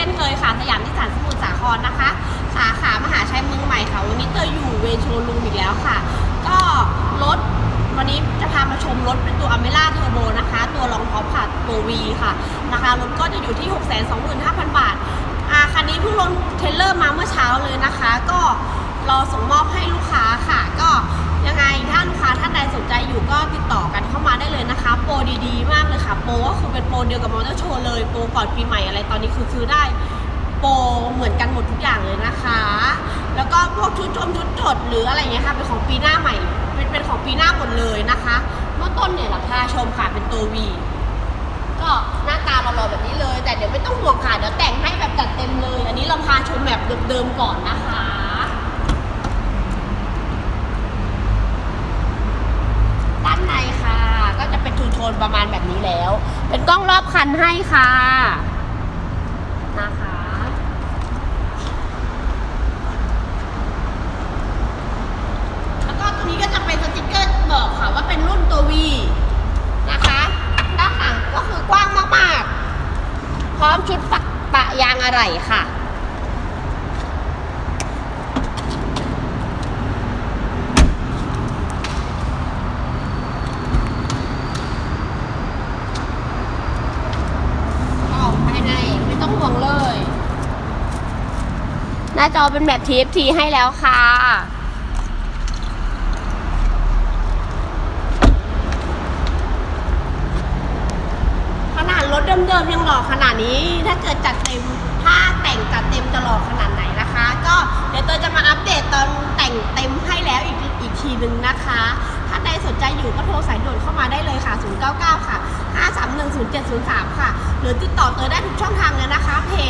ช่นเคยค่ะสยามนิสสันสมุทรสาครนะคะ สาขามหาชัยเมืองใหม่ค่ะ วันนี้เตยอยู่เวโชลูมอีกแล้วค่ะ ก็รถวันนี้จะพามาชมรถเป็นตัวอเมร่าเทอร์โบนะคะ ตัวรองท็อปค่ะตัว V ค่ะนะคะรถก็จะอยู่ที่ 625,000 บาทอ่าคันนี้เพิ่งลงเทเลอร์มาเมื่อเช้าเลยนะคะ ก็รอส่ง ดีๆ มากเลยค่ะ โปรก็คือเป็นโปรเดียวกับมอเตอร์โชว์เลย โปรก่อนปีใหม่อะไรตอนนี้คือซื้อได้ โปรเหมือนกันหมดทุกอย่างเลยนะคะ แล้วก็พวกชุดชมชุดจดหรืออะไรเงี้ยค่ะเป็นของปีหน้าใหม่ เป็นเป็นของปีหน้าหมดเลยนะคะเมื่อต้นเนี่ยราคาชมค่ะเป็นตัว V ก็หน้าตาเรารอแบบนี้เลย แต่เดี๋ยวไม่ต้องห่วงค่ะเดี๋ยวแต่งให้แบบจัดเต็มเลย อันนี้เราพาชมแบบเดิมๆก่อนนะคะ ด้านในค่ะ ก็จะเป็นทูโทนประมาณแบบนี้แล้ว็นกล้องรอบคันให้ค่ะ นะคะ แล้วก็ตัวนี้ก็จะเป็นสติกเกอร์บอกค่ะว่าเป็นรุ่นตัววีนะคะ ด้านหลังก็คือกว้างมากๆ พร้อมชุดปักปะยางอะไหล่ค่ะ ออกภายในไม่ต้องห่วงเลย ห น้าจอเป็นแบบ TFT ให้แล้วค่ะ ขนาดรถเดิมๆยังหล่อขนาดนี้ ถ้าเกิดจัดเต็ม ถ้าแต่งจัดเต็มจะหล่อขนาดไหนนะคะ ก็เดี๋ยวเตยจะมาอัปเดตตอนแต่งเต็มให้แล้วอีกอีกทีหนึ่งนะคะ ถ้าใดสนใจอยู่ก็โทรสายด่วนเข้ามาได้เลยค่ะ 099 ค่ะ 5310703 ค่ะ หรือติดต่อเตยได้ทุกช่องทางเลยนะคะเพจ